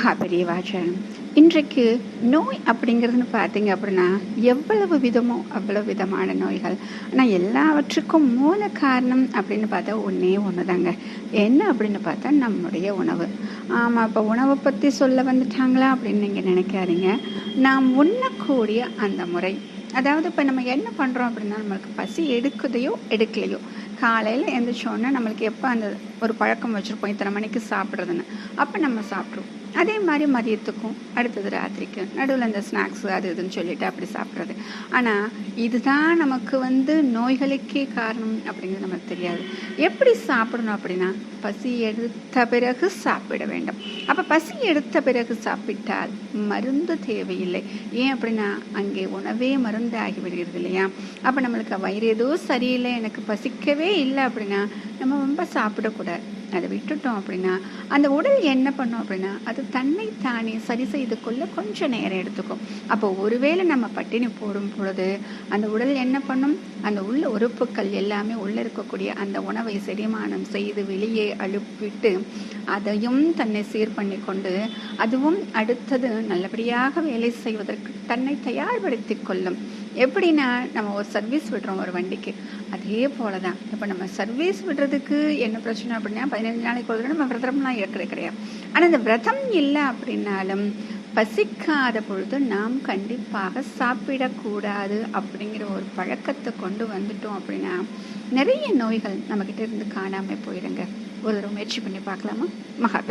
மகா பெரியவாச்சன் இன்றைக்கு நோய் அப்படிங்கிறதுன்னு பார்த்தீங்க அப்படின்னா எவ்வளவு விதமோ அவ்வளவு விதமான நோய்கள். ஆனால் எல்லாவற்றுக்கும் மூல காரணம் அப்படின்னு பார்த்தா ஒன்றே ஒன்று தாங்க என்ன அப்படின்னு பார்த்தா நம்முடைய உணவு. ஆமாம் இப்போ உணவை பற்றி சொல்ல வந்துட்டாங்களா அப்படின்னு நீங்கள் நினைக்காதீங்க. நாம் உண்ணக்கூடிய அந்த முறை. அதாவது இப்போ நம்ம என்ன பண்ணுறோம் அப்படின்னா நம்மளுக்கு பசி எடுக்குதையோ எடுக்கலையோ. காலையில் எழுந்திரிச்சோன்னே நம்மளுக்கு எப்போ அந்த ஒரு பழக்கம் வச்சுருப்போம் இத்தனை மணிக்கு சாப்பிட்றதுன்னு. அப்போ நம்ம சாப்பிட்ருவோம் அதே மாதிரி மதியத்துக்கும் அடுத்தது ராத்திரிக்கும் நடுவில் இந்த ஸ்நாக்ஸ் அது இதுன்னு சொல்லிட்டு அப்படி சாப்பிட்றது. ஆனால் இதுதான் நமக்கு வந்து நோய்களுக்கே காரணம் அப்படிங்கிறது நமக்கு தெரியாது. எப்படி சாப்பிடணும் அப்படின்னா பசி எடுத்த பிறகு சாப்பிட வேண்டும். அப்போ பசி எடுத்த பிறகு சாப்பிட்டால் மருந்து தேவையில்லை. ஏன் அப்படின்னா அங்கே உணவே மருந்து ஆகிவிடுகிறது இல்லையா? அப்போ நம்மளுக்கு வயிறு ஏதோ சரியில்லை எனக்கு பசிக்கவே இல்லை அப்படின்னா நம்ம ரொம்ப சாப்பிடக்கூடாது. அதை விட்டுட்டோம் அப்படின்னா அந்த உடல் என்ன பண்ணும் அப்படின்னா அது தன்னை தானே சரி செய்து கொள்ள கொஞ்சம் நேரம் எடுத்துக்கும். அப்போ ஒருவேளை நம்ம பட்டினி போடும் பொழுது அந்த உடல் என்ன பண்ணும்? அந்த உள்ள உறுப்புகள் எல்லாமே உள்ளே இருக்கக்கூடிய அந்த உணவை செரிமானம் செய்து வெளியே அழுப்பிட்டு அதையும் தன்னை சீர் பண்ணி கொண்டு அதுவும் அடுத்தது நல்லபடியாக வேலை செய்வதற்கு தன்னை தயார்படுத்தி கொள்ளும். எப்படின்னா நம்ம ஒரு சர்வீஸ் விடுறோம் ஒரு வண்டிக்கு. அதே போல தான் இப்போ நம்ம சர்வீஸ் விடுறதுக்கு என்ன பிரச்சனை அப்படின்னா பதினஞ்சு நாளைக்கு ஒரு நம்ம விரதம்லாம் இருக்கிறது கிடையாது. ஆனால் இந்த விரதம் இல்லை அப்படின்னாலும் பசிக்காத பொழுது நாம் கண்டிப்பாக சாப்பிடக்கூடாது அப்படிங்கிற ஒரு பழக்கத்தை கொண்டு வந்துட்டோம் அப்படின்னா நிறைய நோய்கள் நம்மக்கிட்ட இருந்து காணாமல் போயிடுங்க ஒரு தடவை முயற்சி பண்ணி பார்க்கலாமா? மகா